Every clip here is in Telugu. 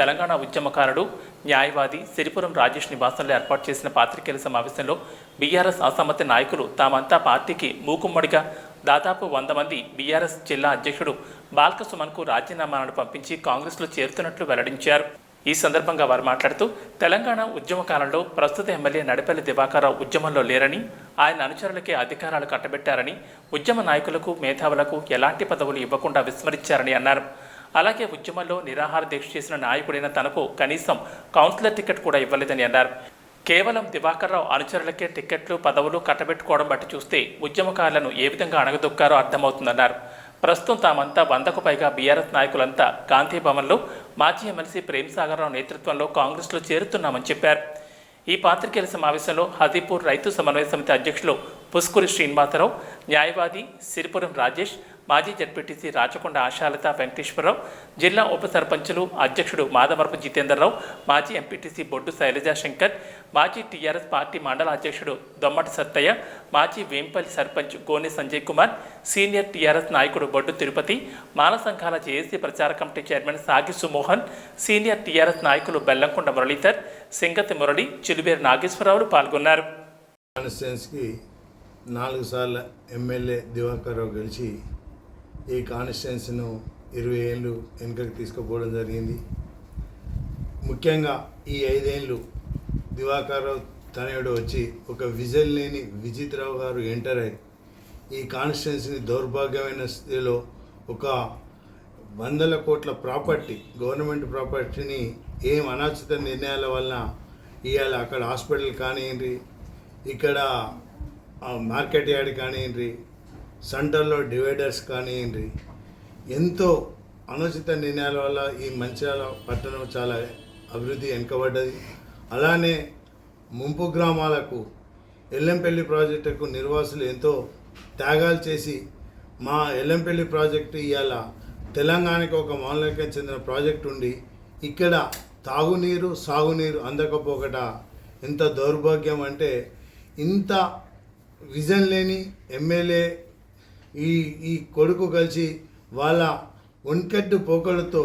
తెలంగాణ ఉద్యమకారుడు న్యాయవాది సిరిపురం రాజేష్ నివాసంలో ఏర్పాటు చేసిన పాత్రికేయుల సమావేశంలో బీఆర్ఎస్ అసమ్మతి నాయకులు తామంతా పార్టీకి మూకుమ్మడిగా దాదాపు వంద మంది బీఆర్ఎస్ జిల్లా అధ్యక్షుడు బాల్క సుమన్కు రాజీనామాలను పంపించి కాంగ్రెస్లో చేరుతున్నట్లు వెల్లడించారు. ఈ సందర్భంగా వారు మాట్లాడుతూ తెలంగాణ ఉద్యమ కాలంలో ప్రస్తుత ఎమ్మెల్యే నడిపల్లి దివాకర్రావు ఉద్యమంలో లేరని ఆయన అనుచరులకే అధికారాలు కట్టబెట్టారని ఉద్యమ నాయకులకు మేధావులకు ఎలాంటి పదవులు ఇవ్వకుండా విస్మరించారని అన్నారు. అలాగే ఉద్యమంలో నిరాహార దీక్ష చేసిన నాయకుడైన తనకు కనీసం కౌన్సిలర్ టికెట్ కూడా ఇవ్వలేదని అన్నారు. కేవలం దివాకర్రావు అనుచరులకే టికెట్లు పదవులు కట్టబెట్టుకోవడం బట్టి చూస్తే ఉద్యమకారులను ఏ విధంగా అణగదొక్కారో అర్థమవుతుందన్నారు. ప్రస్తుతం తామంతా వందకు పైగా బీఆర్ఎస్ నాయకులంతా గాంధీ భవన్లో మాజీ ఎమ్మెల్సీ ప్రేమ్ సాగర్రావు నేతృత్వంలో కాంగ్రెస్లో చేరుతున్నామని చెప్పారు. ఈ పాత్రికేయుల సమావేశంలో హజీపూర్ రైతు సమన్వయ సమితి అధ్యక్షులు పుస్కురి శ్రీనివాసరావు న్యాయవాది సిరిపురం రాజేష్ మాజీ జడ్పీటీసీ రాచకొండ ఆశాలత వెంకటేశ్వరరావు జిల్లా ఉప సర్పంచులు అధ్యక్షుడు మాధవరపు జితేందర్రావు మాజీ ఎంపీటీసీ బొడ్డు శైలజా శంకర్ మాజీ టీఆర్ఎస్ పార్టీ మండల అధ్యక్షుడు దొమ్మటి సత్తయ్య మాజీ Vempalli sarpanch Goni Sanjay Kumar senior T R S నాయకుడు బొడ్డు తిరుపతి మాల సంఘాల జేఏసీ ప్రచార కమిటీ చైర్మన్ సాగి సుమోహన్ సీనియర్ టీఆర్ఎస్ నాయకులు బెల్లంకొండ మురళీధర్ సింగతి మురళి చిలుబేరు నాగేశ్వరరావులు పాల్గొన్నారు. నాలుగు సార్లు ఎమ్మెల్యే దివాకర్ రావు గెలిచి ఈ కాన్స్టిట్యున్సీను ఇరవై ఏళ్ళు వెనుకకు తీసుకుపోవడం జరిగింది. ముఖ్యంగా ఈ ఐదేళ్ళు దివాకర్ రావు తనయుడు వచ్చి ఒక విజన్ లేని విజిత్రావు గారు ఎంటర్ అయ్యి ఈ కాన్స్టిట్యున్సీని దౌర్భాగ్యమైన స్థితిలో ఒక వందల కోట్ల ప్రాపర్టీ గవర్నమెంట్ ప్రాపర్టీని ఏం అనాచిత నిర్ణయాల వలన ఇవాళ అక్కడ హాస్పిటల్ కానివ్వండి ఇక్కడ మార్కెట్ యార్డ్ కానివ్వండి సెంటర్లో డివైడర్స్ కానివ్వండి ఎంతో అనుచిత నిర్ణయాల వల్ల ఈ మంచిర్యాల పట్టణం చాలా అభివృద్ధి వెనుకబడ్డది. అలానే ముంపు గ్రామాలకు ఎల్లంపల్లి ప్రాజెక్టుకు నిర్వాసులు ఎంతో త్యాగాలు చేసి మా ఎల్లంపల్లి ప్రాజెక్టు ఇవాళ తెలంగాణకు ఒక మామూలుగా చెందిన ప్రాజెక్ట్ ఉండి ఇక్కడ తాగునీరు సాగునీరు అందకపోకట ఎంత దౌర్భాగ్యం అంటే ఇంత విజన్ లేని ఎమ్మెల్యే ఈ ఈ కొడుకు కలిసి వాళ్ళ ఒంకెట్టు పోకలతో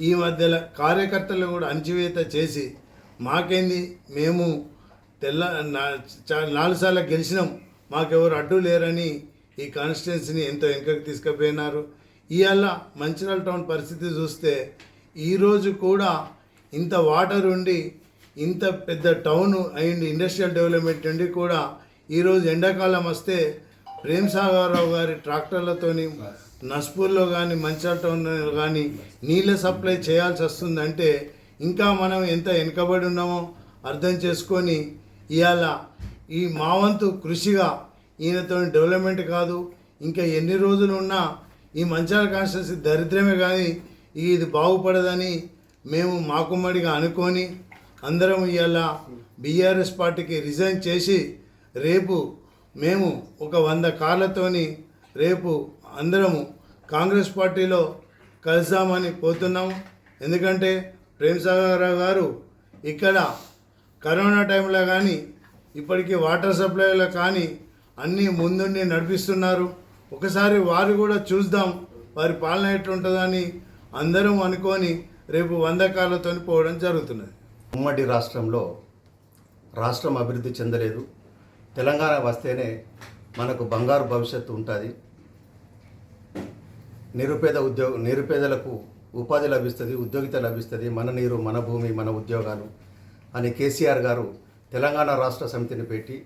ఈ మధ్యలో కార్యకర్తలను కూడా అణచివేత చేసి మాకేంది మేము తెల్ల నా- నాలుగు సార్లు గెలిచినాం మాకెవరు అడ్డు లేరని ఈ కాన్స్టిట్యున్సీని ఎంతో వెనుకకు తీసుకుపోయినారు. ఇవాళ మంచిర్యాల టౌన్ పరిస్థితి చూస్తే ఈరోజు కూడా ఇంత వాటర్ ఉండి ఇంత పెద్ద టౌన్ అయింది ఇండస్ట్రియల్ డెవలప్మెంట్ ఉండి కూడా ఈరోజు ఎండాకాలం వస్తే ప్రేమ్ సాగర్రావు గారి ట్రాక్టర్లతోని నస్పూర్లో కానీ మంచాల టౌన్లో కానీ నీళ్ళ సప్లై చేయాల్సి వస్తుందంటే ఇంకా మనం ఎంత వెనుకబడి ఉన్నామో అర్థం చేసుకొని ఇవాళ ఈ మావంతు కృషిగా ఈయనతో డెవలప్మెంట్ కాదు ఇంకా ఎన్ని రోజులు ఉన్నా ఈ మంచాల కాన్స్టిట్యూన్సీ దరిద్రమే కానీ ఇది బాగుపడదని మేము మాకుమ్మడిగా అనుకొని అందరం ఇవాళ బీఆర్ఎస్ పార్టీకి రిజైన్ చేసి రేపు మేము ఒక వంద కార్లతోని రేపు అందరము కాంగ్రెస్ పార్టీలో కలుద్దామని పోతున్నాము. ఎందుకంటే ప్రేమ్ సాగర్ గారు ఇక్కడ కరోనా టైంలో కానీ ఇప్పటికీ వాటర్ సప్లైలో కానీ అన్నీ ముందుండి నడిపిస్తున్నారు. ఒకసారి వారు కూడా చూద్దాం వారి పాలన ఎట్లుంటుందని అందరం అనుకొని రేపు వంద కాళ్ళతో పోవడం జరుగుతున్నది. ఉమ్మడి రాష్ట్రంలో రాష్ట్రం అభివృద్ధి చెందలేదు. తెలంగాణ వస్తేనే మనకు బంగారు భవిష్యత్తు ఉంటుంది. నిరుపేద ఉద్యోగ నిరుపేదలకు ఉపాధి లభిస్తుంది ఉద్యోగిత లభిస్తుంది మన నీరు మన భూమి మన ఉద్యోగాలు అని కేసీఆర్ గారు తెలంగాణ రాష్ట్ర సమితిని పెట్టి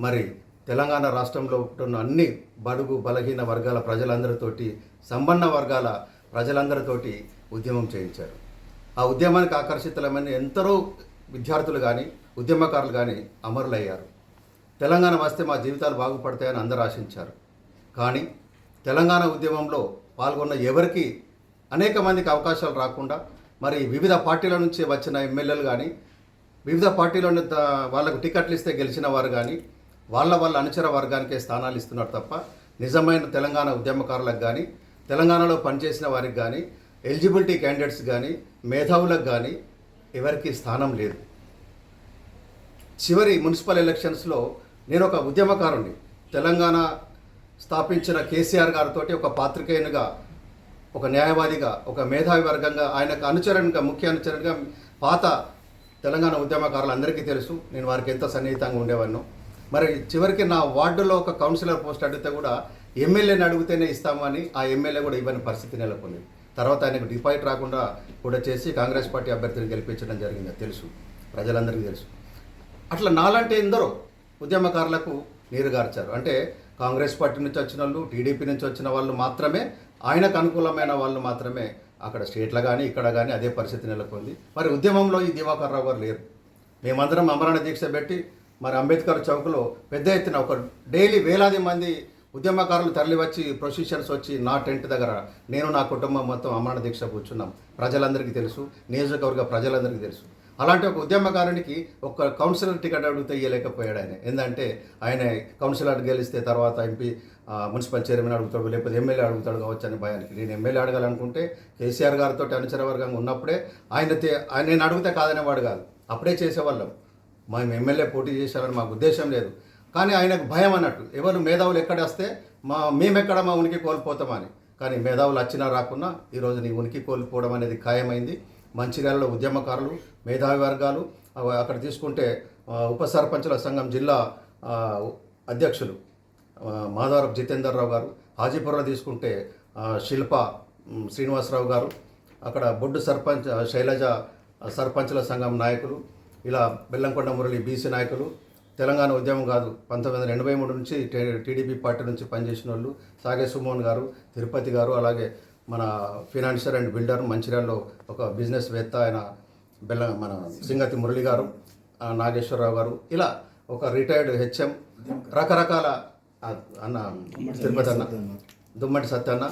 మరి తెలంగాణ రాష్ట్రంలో ఉంటున్న అన్ని బడుగు బలహీన వర్గాల ప్రజలందరితోటి సంపన్న వర్గాల ప్రజలందరితోటి ఉద్యమం చేయించారు. ఆ ఉద్యమానికి ఆకర్షితులమైన ఎందరో విద్యార్థులు కానీ ఉద్యమకారులు కానీ అమరులయ్యారు. తెలంగాణ వస్తే మా జీవితాలు బాగుపడతాయని అందరూ ఆశించారు. కానీ తెలంగాణ ఉద్యమంలో పాల్గొన్న ఎవరికి అనేక మందికి అవకాశాలు రాకుండా మరి వివిధ పార్టీల నుంచి వచ్చిన ఎమ్మెల్యేలు కానీ వివిధ పార్టీలోని వాళ్ళకు టికెట్లు ఇస్తే గెలిచిన వారు కానీ వాళ్ళ వాళ్ళ అనుచర వర్గానికే స్థానాలు ఇస్తున్నారు తప్ప నిజమైన తెలంగాణ ఉద్యమకారులకు కానీ తెలంగాణలో పనిచేసిన వారికి కానీ ఎలిజిబిలిటీ క్యాండిడేట్స్ కానీ మేధావులకు కానీ ఎవరికి స్థానం లేదు. చివరి మున్సిపల్ ఎలక్షన్స్లో నేను ఒక ఉద్యమకారుణ్ణి. తెలంగాణ స్థాపించిన కేసీఆర్ గారితో ఒక పాత్రికేయునిగా ఒక న్యాయవాదిగా ఒక మేధావి వర్గంగా ఆయనకు అనుచరునిగా ముఖ్య అనుచరునిగా పాత తెలంగాణ ఉద్యమకారులు అందరికీ తెలుసు. నేను వారికి ఎంత సన్నిహితంగా ఉండేవాడిను. మరి చివరికి నా వార్డులో ఒక కౌన్సిలర్ పోస్ట్ అడిగితే కూడా ఎమ్మెల్యేని అడిగితేనే ఇస్తామని ఆ ఎమ్మెల్యే కూడా ఇవ్వని పరిస్థితి నెలకొంది. తర్వాత ఆయనకు డిపాయిట్ రాకుండా కూడా చేసి కాంగ్రెస్ పార్టీ అభ్యర్థిని గెలిపించడం జరిగింది. తెలుసు. ప్రజలందరికీ తెలుసు. అట్లా నాలంటే ఎందరో ఉద్యమకారులకు నీరుగార్చారు అంటే కాంగ్రెస్ పార్టీ నుంచి వచ్చిన వాళ్ళు టీడీపీ నుంచి వచ్చిన వాళ్ళు మాత్రమే ఆయనకు అనుకూలమైన వాళ్ళు మాత్రమే అక్కడ స్టేట్లో కానీ ఇక్కడ కానీ అదే పరిస్థితి నెలకొంది. మరి ఉద్యమంలో ఈ దివాకర్ రావు గారు లేరు. మేమందరం అమరణ దీక్ష పెట్టి మరి అంబేద్కర్ చౌక్లో పెద్ద ఎత్తున ఒక డైలీ వేలాది మంది ఉద్యమకారులు తరలివచ్చి ప్రొసీషన్స్ వచ్చి నా టెంట్ దగ్గర నేను నా కుటుంబం మొత్తం అమరణ దీక్ష కూర్చున్నాం. ప్రజలందరికీ తెలుసు నియోజకవర్గ ప్రజలందరికీ తెలుసు. అలాంటి ఒక ఉద్యమకారునికి ఒక కౌన్సిలర్ టికెట్ అడిగితే ఇవ్వలేకపోయాడు ఆయన. ఏంటంటే ఆయన కౌన్సిలర్ గెలిస్తే తర్వాత ఎంపీ మున్సిపల్ చైర్మన్ అడుగుతాడు లేకపోతే ఎమ్మెల్యే అడుగుతాడు కావచ్చు అని భయానికి. నేను ఎమ్మెల్యే అడగాలనుకుంటే కేసీఆర్ గారితో అనుచర వర్గంగా ఉన్నప్పుడే ఆయన ఆయన నేను అడిగితే కాదనేవాడు కాదు. అప్పుడే చేసేవాళ్ళం. మేము ఎమ్మెల్యే పోటీ చేశారని మాకు ఉద్దేశం లేదు. కానీ ఆయనకు భయం అన్నట్టు ఎవరు మేధావులు ఎక్కడ వస్తే మా మేమెక్కడ మా ఉనికి కోల్పోతామని కానీ మేధావులు వచ్చినా రాకున్నా ఈరోజు నీ ఉనికి కోల్పోవడం అనేది ఖాయమైంది. మంచిర్యాలలో ఉద్యమకారులు మేధావి వర్గాలు అక్కడ తీసుకుంటే ఉప సర్పంచుల సంఘం జిల్లా అధ్యక్షులు ఆ, జితేందర్రావు జితేందర్ రావు గారు హాజీపురంలో తీసుకుంటే శిల్ప శ్రీనివాసరావు గారు అక్కడ బొడ్డు సర్పంచ్ శైలజ సర్పంచుల సంఘం నాయకులు ఇలా బెల్లంకొండ మురళి బీసీ నాయకులు తెలంగాణ ఉద్యమం కాదు పంతొమ్మిది వందల ఎనభై మూడు నుంచి టీడీపీ పార్టీ నుంచి పనిచేసిన వాళ్ళు సాగే సుమోహన్ గారు తిరుపతి గారు అలాగే మన ఫినాన్షియర్ అండ్ బిల్డర్ మంచిర్యాలలో ఒక బిజినెస్ వేత్త ఆయన బెల్ల మన సింగతి మురళి గారు నాగేశ్వరరావు గారు ఇలా ఒక రిటైర్డ్ హెచ్ఎం రకరకాల అన్న తిరుపతి అన్న దుమ్మటి సత్యన్న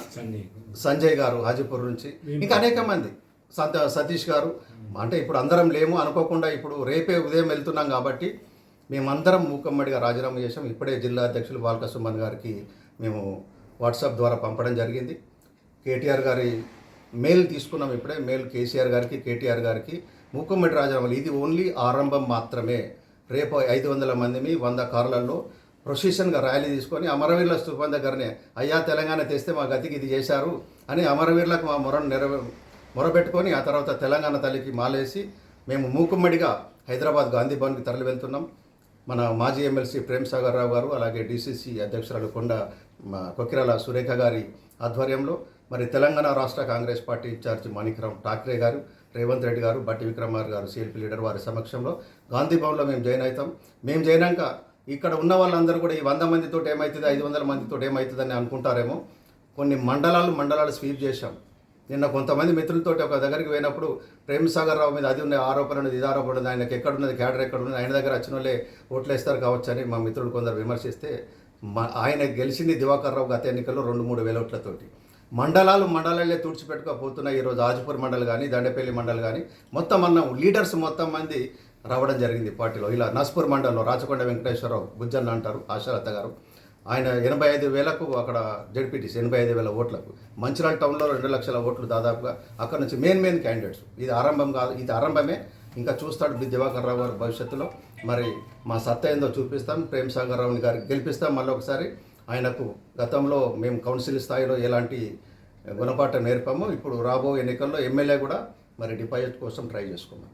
సంజయ్. గారు హాజీపూర్ నుంచి ఇంకా అనేక మంది. సంత సతీష్ గారు అంటే ఇప్పుడు అందరం లేము అనుకోకుండా ఇప్పుడు రేపే ఉదయం వెళ్తున్నాం కాబట్టి మేమందరం మూకమ్మడిగా రాజీనామా చేసాం ఇప్పుడే జిల్లా అధ్యక్షులు బాలక సుమన్ గారికి మేము వాట్సాప్ ద్వారా పంపడం జరిగింది. కేటీఆర్ గారి మెయిల్ తీసుకున్నాం ఇప్పుడే మెయిల్ కేసీఆర్ గారికి కేటీఆర్ గారికి. మూకుమ్మడి రాజీనామాలు ఇది ఓన్లీ ఆరంభం మాత్రమే. రేపు ఐదు వందల మందిని వంద కార్లలో ప్రొసెషన్గా ర్యాలీ తీసుకొని అమరవీరుల స్థూపం దగ్గరనే అయ్యా తెలంగాణ తెస్తే మా గతికి ఇది చేశారు అని అమరవీరులకు మా మొరను నెరవే మొరబెట్టుకొని ఆ తర్వాత తెలంగాణ తల్లికి మాలేసి మేము మూకుమ్మడిగా హైదరాబాద్ గాంధీ భవన్కి తరలి వెళ్తున్నాం మన మాజీ ఎమ్మెల్సీ ప్రేమ్ సాగర్ రావు గారు అలాగే డీసీసీ అధ్యక్షురాలు కొండ కొకిరాల సురేఖ గారి ఆధ్వర్యంలో మరి తెలంగాణ రాష్ట్ర Congress party in charge Manikrao Thakre గారు రేవంత్ రెడ్డి గారు బట్టి విక్రమార్ గారు సిఎల్పి లీడర్ వారి సమక్షంలో గాంధీ భవన్లో మేము జాయిన్ అవుతాం. మేము జాయిన్ ఇక్కడ ఉన్న వాళ్ళందరూ కూడా ఈ వంద మందితో ఏమవుతుంది ఐదు వందల మందితో ఏమవుతుందని అనుకుంటారేమో. కొన్ని మండలాలు మండలాలు స్వీప్ చేశాం. నిన్న కొంతమంది మిత్రులతోటి ఒక దగ్గరికి పోయినప్పుడు ప్రేమ్ సాగర్ రావు మీద అది ఉన్న ఆరోపణ ఉన్నది ఇది ఆరోపణ ఆయనకి ఎక్కడున్నది క్యాడర్ ఎక్కడున్నది ఆయన దగ్గర వచ్చిన వాళ్ళే ఓట్లేస్తారు కావచ్చు అని మా మిత్రులు కొందరు విమర్శిస్తే మా ఆయన గెలిచింది దివాకర్ రావు గత ఎన్నికల్లో రెండు మూడు వేల ఓట్లతోటి. మండలాలు మండలాలే తుడిచిపెట్టుకోపోతున్నాయి. ఈరోజు ఆజుపూర్ మండలి కానీ దండపల్లి మండలి కానీ మొత్తం అన్న లీడర్స్ మొత్తం మంది రావడం జరిగింది పార్టీలో. ఇలా నస్పూర్ మండలంలో రాచకొండ వెంకటేశ్వరరావు గుజ్జన్న అంటారు ఆశాలత గారు. ఆయన ఎనభై ఐదు వేలకు అక్కడ జడ్పీటీసీ ఎనభై ఐదు వేల ఓట్లకు. మంచిరాల్ టౌన్లో రెండు లక్షల ఓట్లు దాదాపుగా అక్కడ నుంచి మెయిన్ మెయిన్ క్యాండిడేట్స్. ఇది ఆరంభం కాదు ఇది ఆరంభమే. ఇంకా చూస్తాడు బి దివాకర్ రావు గారు భవిష్యత్తులో. మరి మా సత్తా ఏందో చూపిస్తాం ప్రేమ్ సాగర్ రావుని గారికి గెలిపిస్తాం మళ్ళీ ఒకసారి ఆయనకు గతంలో మేము కౌన్సిల్ స్థాయిలో ఎలాంటి గుణపాఠం నేర్పామో ఇప్పుడు రాబో ఎన్నికల్లో ఎమ్మెల్యే కూడా మరి డిపాజిట్ కోసం ట్రై చేసుకున్నాం